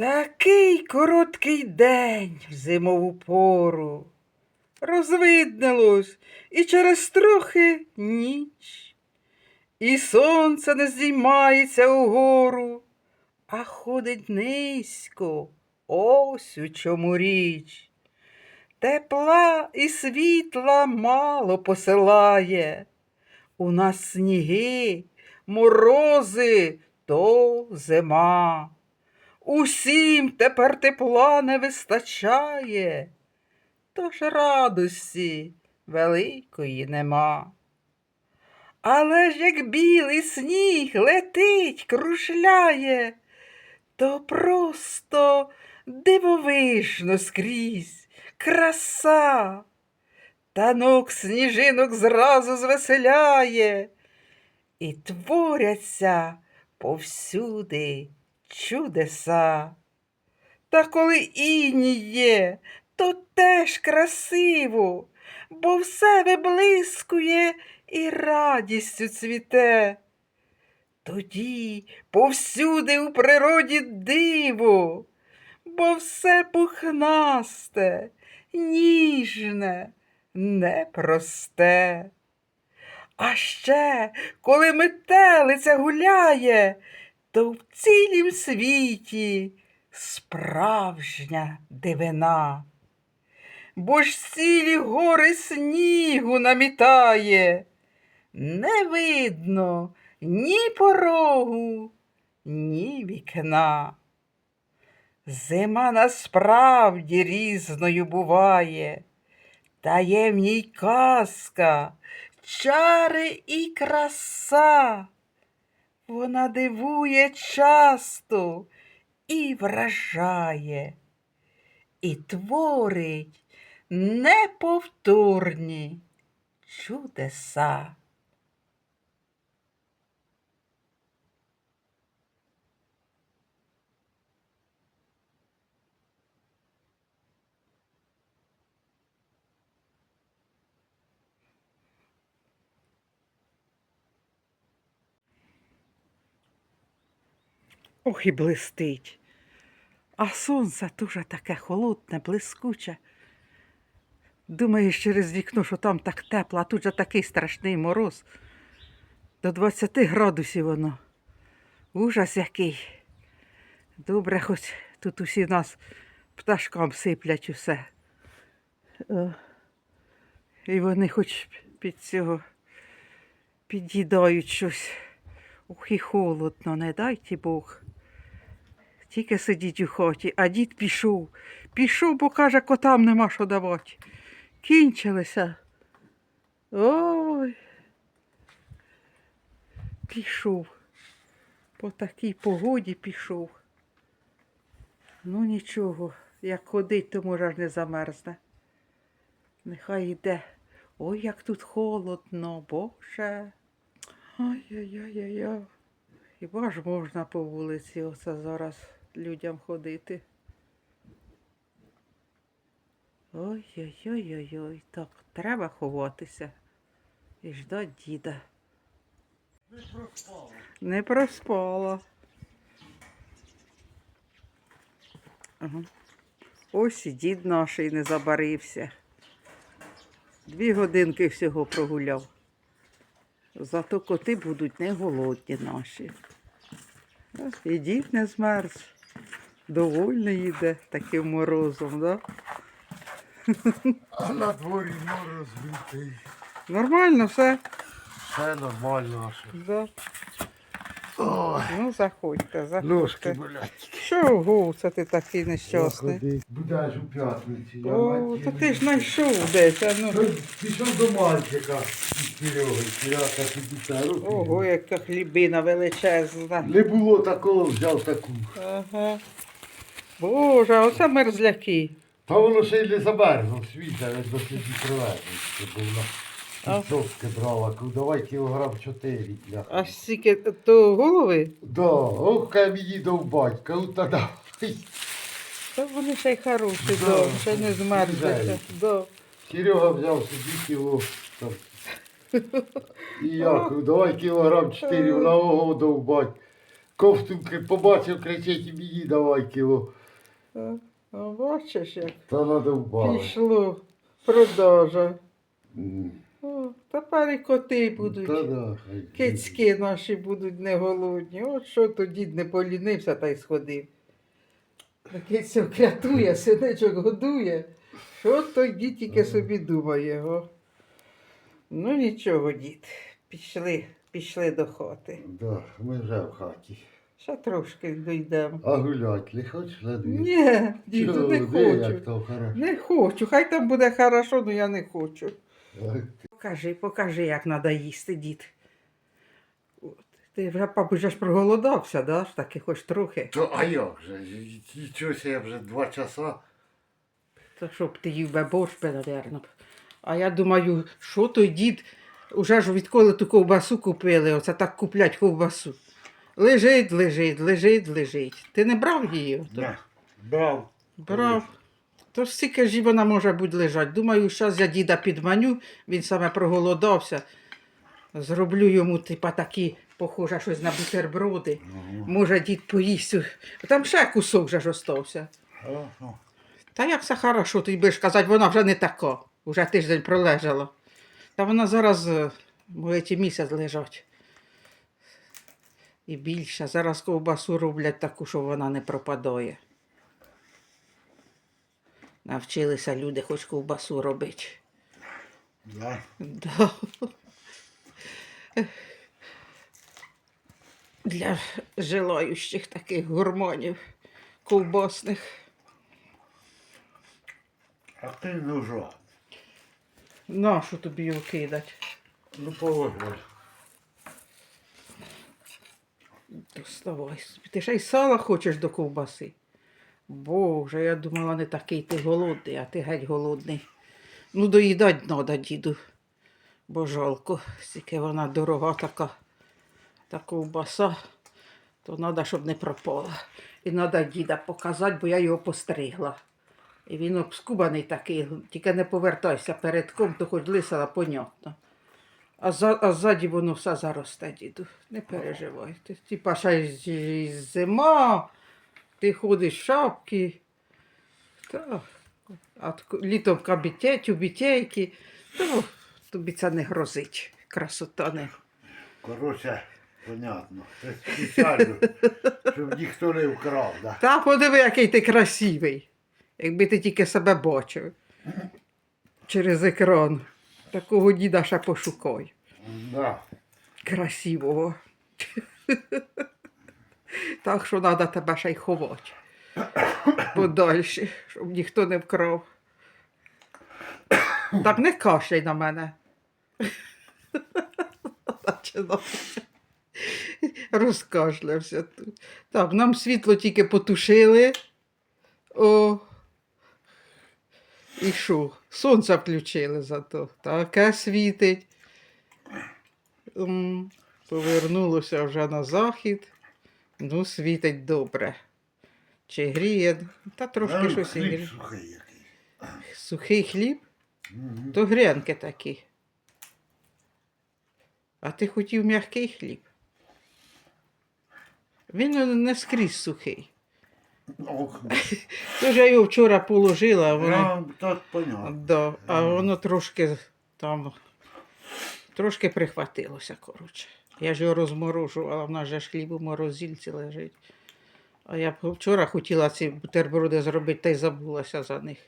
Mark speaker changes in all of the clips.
Speaker 1: Такий короткий день в зимову пору. Розвиднилось і через трохи ніч. І сонце не здіймається угору, а ходить низько, ось у чому річ. Тепла і світла мало посилає. У нас сніги, морози то зима. Усім тепер тепла не вистачає, тож радості великої нема. Але ж як білий сніг летить, кружляє, то просто дивовижно скрізь краса. Танок сніжинок зразу звеселяє, і творяться повсюди чудеса. Та коли іній є, то теж красиво, бо все виблискує і радістю цвіте. Тоді повсюди у природі диво, бо все пухнасте, ніжне, непросте. А ще, коли метелиця гуляє, то в цілім світі справжня дивина. Бо ж цілі гори снігу намітає, не видно ні порогу, ні вікна. Зима насправді різною буває, та є в ній казка, чари і краса. Вона дивує часто і вражає, і творить неповторні чудеса. Ох і блистить. А сонце дуже таке холодне, блискуче. Думаєш через вікно, що там так тепло, а тут же такий страшний мороз. До 20 градусів воно. Ужас який. Добре, хоч тут усі нас пташкам сиплять усе. О. І вони хоч під цього під'їдають щось. Ох, і холодно, не дайте Бог. Тільки сидіть у хаті, а дід пішов. Пішов, бо каже, котам нема що давати. Кінчилися. Ой. Пішов. По такій погоді пішов. Ну нічого, як ходить, то може ж не замерзне. Нехай йде. Ой, як тут холодно, Боже. Ай-яй-яй-яй. Хіба ж можна по вулиці оце зараз людям ходити? Ой-ой-ой-ой-ой. Так, треба ховатися і ждать діда. Не проспала. Не Ага. Ось і дід наш і не забарився. Дві годинки всього прогуляв. Зато коти будуть не голодні наші. І дід не змерз. Довольний йде таким морозом, да?
Speaker 2: А на дворі мороз лютий.
Speaker 1: Нормально все?
Speaker 2: Все нормально.
Speaker 1: Да.
Speaker 2: Ой,
Speaker 1: Ну, заходьте, заходьте.
Speaker 2: ножки болять.
Speaker 1: Чого це ти такий нещасний?
Speaker 2: Будеш у п'ятницю. я
Speaker 1: О,
Speaker 2: матір
Speaker 1: то ти ж знайшов десь. А ну.
Speaker 2: Пішов до мальчика із Сереги. Серега руки.
Speaker 1: Ого, яка хлібина величезна.
Speaker 2: Не було такого, взяв таку.
Speaker 1: Ага. Боже, а оце мерзляки.
Speaker 2: Та воно ще й не замерзло, світа, не до собі привезли.
Speaker 1: А?
Speaker 2: із брала, давай кілограм чотири. бляха.
Speaker 1: А стільки то голови?
Speaker 2: Да, ох, хай мені довбать, кажу, та давай.
Speaker 1: Та вони ще й хороші,
Speaker 2: Да.
Speaker 1: да, ще не змерзляться. Да.
Speaker 2: Серега взяв собі кіло. Там. І я кажу, давай кілограм чотири, вона ого довбать. ковтунки побачив, кричить і мені давай кіло.
Speaker 1: А бачиш, як
Speaker 2: Та надовбали.
Speaker 1: пішло продажа.
Speaker 2: М.
Speaker 1: О, тепер і коти будуть.
Speaker 2: Та да. хай.
Speaker 1: Кицьки наші будуть не голодні. От що то дід не полінився та й сходив. Кицьок крятує, синичок годує. Що той дід тільки собі думає. О. Ну нічого, дід. Пішли, пішли до хати.
Speaker 2: Да, ми вже в хаті.
Speaker 1: Ще трошки дійдемо.
Speaker 2: А гулять не хочеш на двір?
Speaker 1: Ні, діду,
Speaker 2: Чого,
Speaker 1: не
Speaker 2: де, Як
Speaker 1: хочу.
Speaker 2: то хорошо.
Speaker 1: Не хочу. Хай там буде хорошо, але я не хочу. Покажи, покажи, як треба їсти, дід. От. Ти вже, папу, вже ж проголодався, да? ж таки хоч трохи.
Speaker 2: То а як же? Нічого я вже два часа.
Speaker 1: Та щоб ти їв би борщ, наверно. А я думаю, що той дід, уже ж відколи ту ковбасу купили, оце так куплять ковбасу. Лежить, лежить, лежить, лежить. Ти не брав її? ото?
Speaker 2: Да. Брав.
Speaker 1: Брав. То ж стільки ж вона може бути лежать. Думаю, зараз я діда підманю, він саме проголодався. Зроблю йому, типа, такі, похоже, щось на бутерброди. Може, дід поїсть. Там ще кусок же ж остався.
Speaker 2: Хорошо.
Speaker 1: Та як це хорошо, ти будеш казати, вона вже не така. Уже тиждень пролежала. Та вона зараз, е, може, ті місяць лежать. І більше. Зараз ковбасу роблять таку, що вона не пропадає. Навчилися люди хоч ковбасу робити.
Speaker 2: Да.
Speaker 1: Да. Для желаючих таких гормонів ковбасних.
Speaker 2: А ти нужа.
Speaker 1: Нащо тобі його кидать?
Speaker 2: Ну положи.
Speaker 1: Доставай. Ти ще й сала хочеш до ковбаси. Боже, я думала, не такий ти голодний, а ти геть голодний. Ну, доїдать треба, діду. Бо жалко, стільки вона дорога така, та ковбаса, то треба, щоб не пропала. І треба діда показати, бо я його постригла. І він обскубаний такий, тільки не повертайся передком, то хоч лисала, понятно. А, за, а ззаді воно все заросте, діду. Не переживай. Ти, типа ще й з- й зима, ти ходиш в шапки. Та, а літом кабіте, тюбітейки. То тобі це не грозить. Красота не.
Speaker 2: Коротше, понятно. Це спеціально, щоб ніхто не вкрав. Да.
Speaker 1: Та подиви, який ти красивий. Якби ти тільки себе бачив через екран. Такого діда ще пошукай.
Speaker 2: Да.
Speaker 1: красивого. Так що треба тебе ще й ховати. Подальше, щоб ніхто не вкрав. Так не кашляй на мене. Розкашлявся тут. Так, нам світло тільки потушили. О. І що? Сонце включили зато. Таке світить. Повернулося вже на захід. Ну, світить добре. Чи гріє? Та трошки
Speaker 2: Ну,
Speaker 1: щось і гріє.
Speaker 2: сухий якийсь.
Speaker 1: Сухий хліб,
Speaker 2: Мгм.
Speaker 1: то гренки такі. А ти хотів м'який хліб? Він не скрізь сухий.
Speaker 2: Ох,
Speaker 1: я його вчора положила, а воно.
Speaker 2: ну, так понятно.
Speaker 1: Да, а воно трошки там трошки прихватилося, коротше. Я ж його розморожувала, в нас же ж хліб у морозильці лежить. А я б вчора хотіла ці бутерброди зробити, та й забулася за них.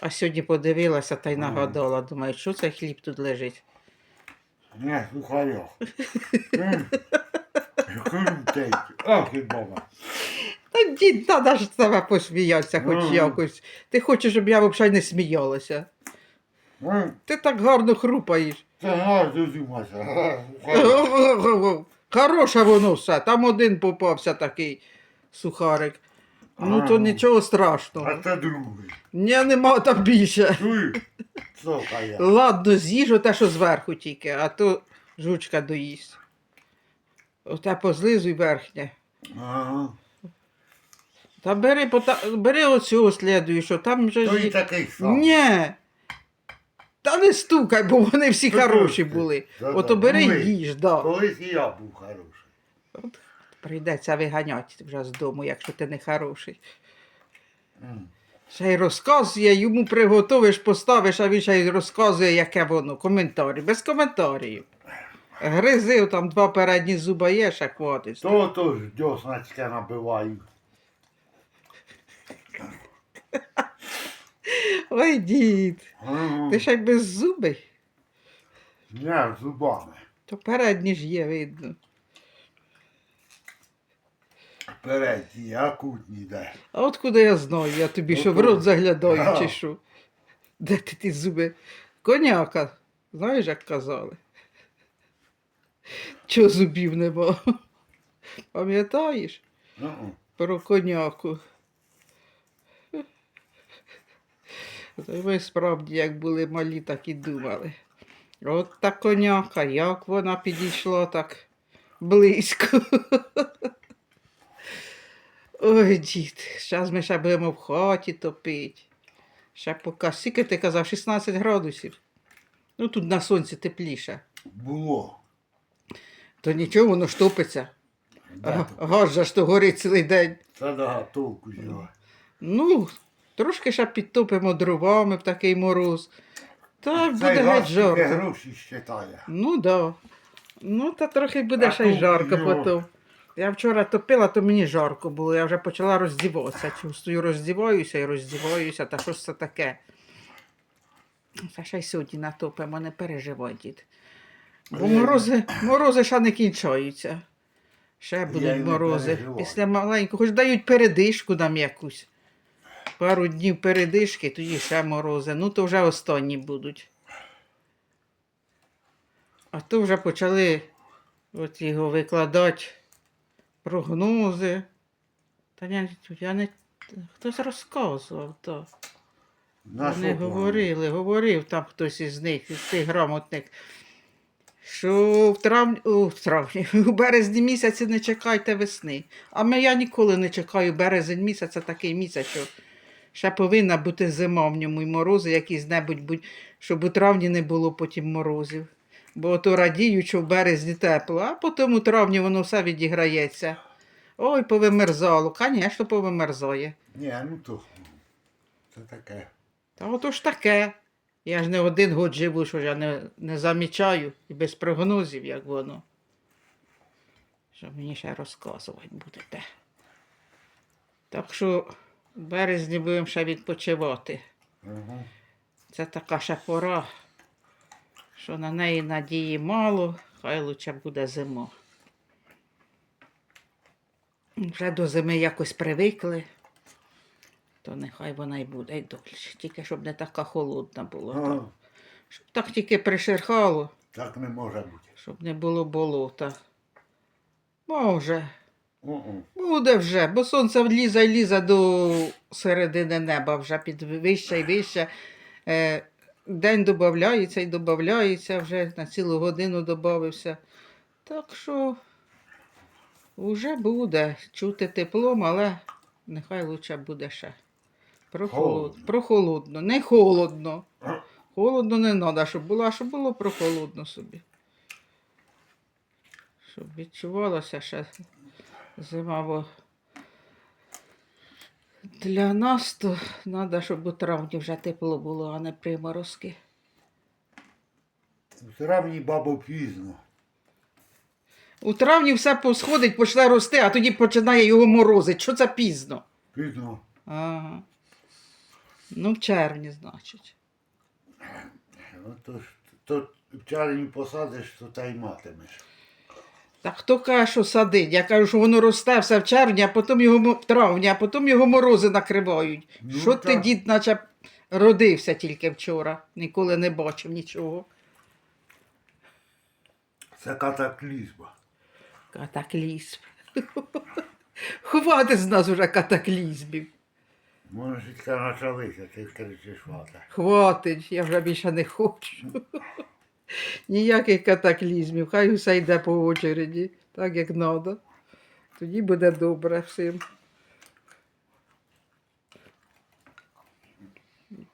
Speaker 1: А сьогодні подивилася та й нагадала. Думаю, що цей хліб тут лежить.
Speaker 2: Не, сухарьох. Ах, і баба.
Speaker 1: Та дід, треба ж тебе посміятися хоч
Speaker 2: Ага.
Speaker 1: якось. Ти хочеш, щоб я взагалі не сміялася.
Speaker 2: М,
Speaker 1: Ти так гарно хрупаєш.
Speaker 2: Це гарно сухарьох.
Speaker 1: Хороше воно все. Там один попався такий сухарик. Ну то
Speaker 2: Ага.
Speaker 1: нічого
Speaker 2: А
Speaker 1: страшного.
Speaker 2: це другий.
Speaker 1: Ні, нема там більше.
Speaker 2: Чуєш? Слухай.
Speaker 1: Ладно, з'їжу те, що зверху тільки, а то жучка доїсть. Оте позлизуй верхнє.
Speaker 2: Ага.
Speaker 1: Та бери, пота... бери оцю слідуючу, там вже
Speaker 2: То
Speaker 1: ж...
Speaker 2: такий сам.
Speaker 1: Ні. Та не стукай, бо вони всі хороші були.
Speaker 2: Да-да,
Speaker 1: Ото бери
Speaker 2: були.
Speaker 1: їж, да.
Speaker 2: Колись і я був хороший.
Speaker 1: Прийдеться виганяти вже з дому, якщо ти не хороший.
Speaker 2: М.
Speaker 1: Ще й розказує, йому приготовиш, поставиш, а він ще й розказує, яке воно. Коментарі. Без коментарів. Гризив там два передні зуба є, ще хватить.
Speaker 2: То то ж дьосначка набиваю.
Speaker 1: Ой, дід, ти ще й без зубий,
Speaker 2: Не, зубами.
Speaker 1: то передні ж є, видно.
Speaker 2: Передні, а кутні де.
Speaker 1: А от куди я знаю, я тобі що в рот заглядаю, чи що? Де ти ті зуби? Коняка, знаєш, як казали? Чого зубів нема? Пам'ятаєш
Speaker 2: Ну,
Speaker 1: про коняку? Та й ви справді, як були малі, так і думали. От та коняка, як вона підійшла так близько. Ой, дід, зараз ми ще будемо в хаті топити. Ще поки, скільки ти казав, 16 градусів. Ну тут на сонці тепліше.
Speaker 2: було.
Speaker 1: То нічого, воно ж топиться.
Speaker 2: То?
Speaker 1: Газ же ж то горить цілий день.
Speaker 2: Та да, толку з.
Speaker 1: Ну, трошки ще підтопимо дровами в такий мороз. Так, буде геть жарко.
Speaker 2: гроші щитає.
Speaker 1: Ну да. Ну, та трохи буде
Speaker 2: А
Speaker 1: ще й
Speaker 2: тут
Speaker 1: жарко
Speaker 2: його.
Speaker 1: потім. Я вчора топила, то мені жарко було. Я вже почала роздіватися. Чувствую, роздіваюся і роздіваюся. Та що ж це таке? Та ще й сьогодні натопимо, не переживай, дід. Бо морози, морози ще не кінчаються. Ще
Speaker 2: й
Speaker 1: будуть
Speaker 2: не
Speaker 1: морози.
Speaker 2: переживаю.
Speaker 1: Після маленького, хоч дають передишку нам якусь. Пару днів передишки, тоді ще морози. Ну, то вже останні будуть. А то вже почали от його викладати прогнози. Та я, я не. Хтось розказував, то. Вони говорили, говорив там хтось із них, із тих грамотних, що в травні, о, в травні, у березні місяці не чекайте весни. А ми, я ніколи не чекаю березень місяць, це такий місяць, що ще повинна бути зима в ньому і морози якісь-небудь, будь, щоб у травні не було потім морозів. Бо то радіють, що в березні тепло, а потім у травні воно все відіграється. Ой, повимерзало. Звісно, повимерзає.
Speaker 2: Ні, ну то. Це таке.
Speaker 1: Та ото ж таке. Я ж не один год живу, що я не, не замічаю і без прогнозів, як воно. Що мені ще розказувати будете. Так що в березні будемо ще відпочивати.
Speaker 2: Угу.
Speaker 1: Це така ще пора, що на неї надії мало, хай лучше буде зима. Вже до зими якось привикли, то нехай вона й буде й дольше. Тільки щоб не така холодна була.
Speaker 2: Ага.
Speaker 1: Щоб так тільки пришерхало,
Speaker 2: Так не може бути.
Speaker 1: щоб не було болота. Може. Буде вже, бо сонце влізе і лізе до середини неба, вже під вище і вище. Е, день додається і додається, вже на цілу годину додався. Так що вже буде чути теплом, але нехай лучше буде ще. Прохолод...
Speaker 2: Холодно.
Speaker 1: Прохолодно, не холодно. Холодно не треба, щоб було, а щоб було прохолодно собі. Щоб відчувалося ще зима, бо для нас то треба, щоб у травні вже тепло було, а не приморозки.
Speaker 2: В травні бабо пізно.
Speaker 1: У травні все посходить, почне рости, а тоді починає його морозити. Що це пізно?
Speaker 2: Пізно.
Speaker 1: Ага. Ну, в червні, значить.
Speaker 2: Ну, то, то в червні посадиш, то та й матимеш.
Speaker 1: Та хто каже, що садить? Я кажу, що воно росте все в червні, а потім його в травні, а потім його морози накривають.
Speaker 2: Ну,
Speaker 1: що ти,
Speaker 2: так.
Speaker 1: дід, наче родився тільки вчора, ніколи не бачив нічого.
Speaker 2: Це катаклізм.
Speaker 1: Катаклізм. Хватить з нас уже катаклізмів.
Speaker 2: Може, тільки почалися, ти кричиш вата.
Speaker 1: Хватить, я вже більше не хочу. Ніяких катаклізмів, хай усе йде по очереді, так як треба. Тоді буде добре всім.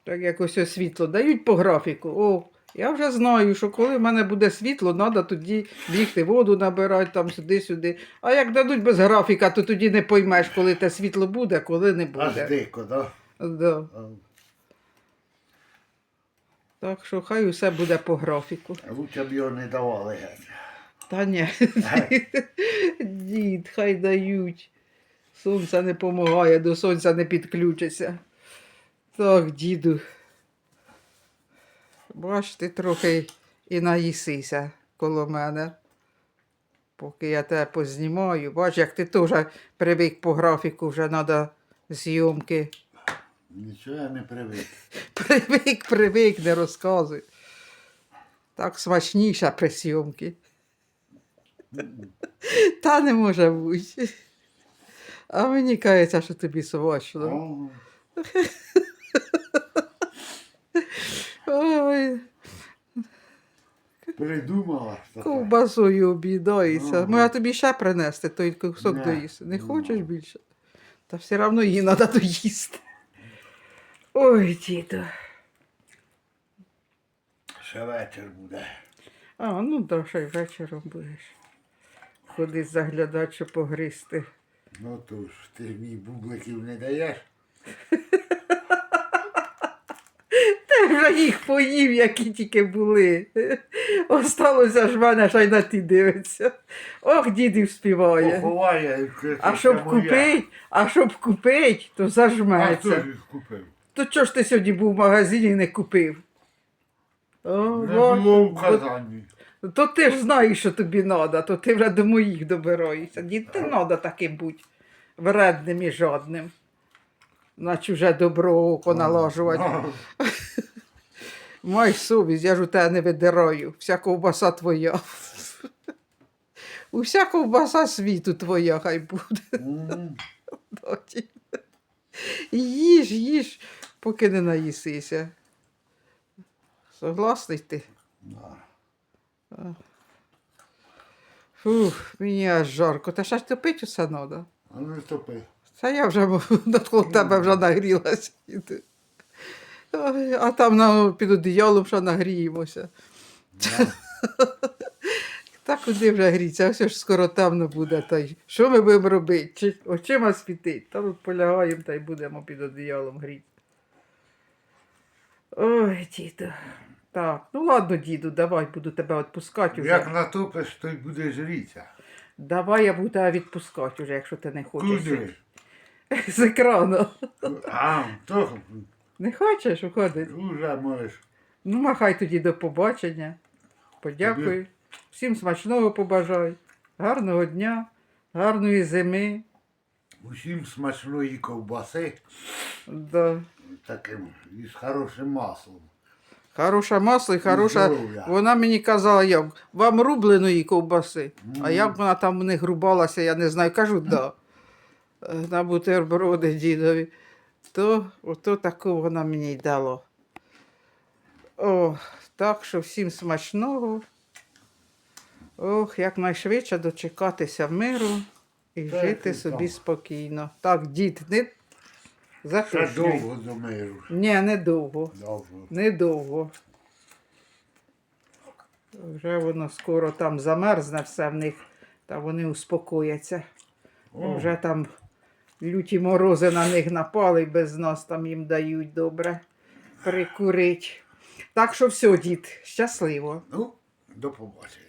Speaker 1: Так як ось світло дають по графіку. О, Я вже знаю, що коли в мене буде світло, треба тоді бігти, воду набирати там сюди-сюди. А як дадуть без графіка, то тоді не поймеш, коли те світло буде, коли не буде.
Speaker 2: Аж дико, да?
Speaker 1: Да. Так що хай усе буде по графіку.
Speaker 2: Лучше б його не давали геть.
Speaker 1: Та ні, дід, хай дають. Сонце не допомагає, до сонця не підключиться. Так, діду. Бач, ти трохи і наїсися коло мене. Поки я тебе познімаю. Бач, як ти теж привик по графіку, вже треба зйомки.
Speaker 2: Нічого я не привик.
Speaker 1: Привик, привик, не розказуй. Так смачніше при зйомки. Та не може бути. А мені кажеться, що тобі смачно.
Speaker 2: О,
Speaker 1: Ой,
Speaker 2: Придумала. що
Speaker 1: ковбасою обідається.
Speaker 2: Ага.
Speaker 1: Може тобі ще принести той кусок
Speaker 2: Не.
Speaker 1: доїсти. Не
Speaker 2: Ну.
Speaker 1: хочеш більше? Та все одно її треба доїсти. Ой, діду.
Speaker 2: Ще вечір буде.
Speaker 1: А, ну да, ще й вечором будеш. Ходить заглядати, щоб погризти.
Speaker 2: Ну то ж, ти ж мені бубликів не даєш.
Speaker 1: Ти вже їх поїв, які тільки були. Осталося ж мене, ще й на ті дивиться. Ох, дідів співає.
Speaker 2: Поховає.
Speaker 1: А щоб
Speaker 2: моя.
Speaker 1: купить, а щоб купить, то
Speaker 2: А хто
Speaker 1: зажметься.
Speaker 2: ж їх купив?
Speaker 1: То чого ж ти сьогодні був в магазині і не купив? О,
Speaker 2: Не було в Казані.
Speaker 1: То ти ж знаєш, що тобі треба, то ти вже до моїх добираєшся. Дід, ти треба таким бути вредним і жодним. На чуже добро око налажувати. Май совість, я ж у тебе не видираю. Вся ковбаса твоя. Уся ковбаса світу твоя хай буде. доті. Їж, їж, поки не наїсися. Согласний ти?
Speaker 2: да.
Speaker 1: Фух, мені аж жарко. Та ще ж топить усе треба.
Speaker 2: А не топи.
Speaker 1: Та я вже навколо тебе вже нагрілася. А там на, під одіялом ще нагріємося.
Speaker 2: Да.
Speaker 1: Та куди вже гріться, ось ж скоро темно буде. Та й що ми будемо робити? Чи очима світить? Та тут полягаємо та й будемо під одіялом гріти. Ой, діду. Так, ну ладно, діду, давай буду тебе відпускати вже.
Speaker 2: Як натопиш, то й буде жріться.
Speaker 1: Давай я буду тебе відпускати вже, якщо ти не хочеш.
Speaker 2: Куди?
Speaker 1: З екрану.
Speaker 2: А, то
Speaker 1: Не хочеш уходити?
Speaker 2: вже можеш.
Speaker 1: Ну, махай тоді до побачення. Подякую. Всім смачного побажаю. Гарного дня, гарної зими.
Speaker 2: Усім смачної ковбаси
Speaker 1: Да.
Speaker 2: таким із хорошим маслом.
Speaker 1: Хороше масло і хороша.
Speaker 2: здоров'я.
Speaker 1: Вона мені казала, як вам рубленої ковбаси. А як вона там у них рубалася, я не знаю. Кажу, да. Е, На бутерброди дідові. То ото таку вона мені й дала. О, так що всім смачного. Ох, якнайшвидше дочекатися миру і
Speaker 2: Так,
Speaker 1: жити собі
Speaker 2: так.
Speaker 1: спокійно. Так, дід, не
Speaker 2: Ще довго до миру.
Speaker 1: Ні, недовго.
Speaker 2: Довго.
Speaker 1: Недовго. Вже воно скоро там замерзне все в них, та вони успокояться.
Speaker 2: О,
Speaker 1: Вже там люті морози на них напали, і без нас там їм дають добре прикурить. Так що все, дід, щасливо.
Speaker 2: Ну, до побачення.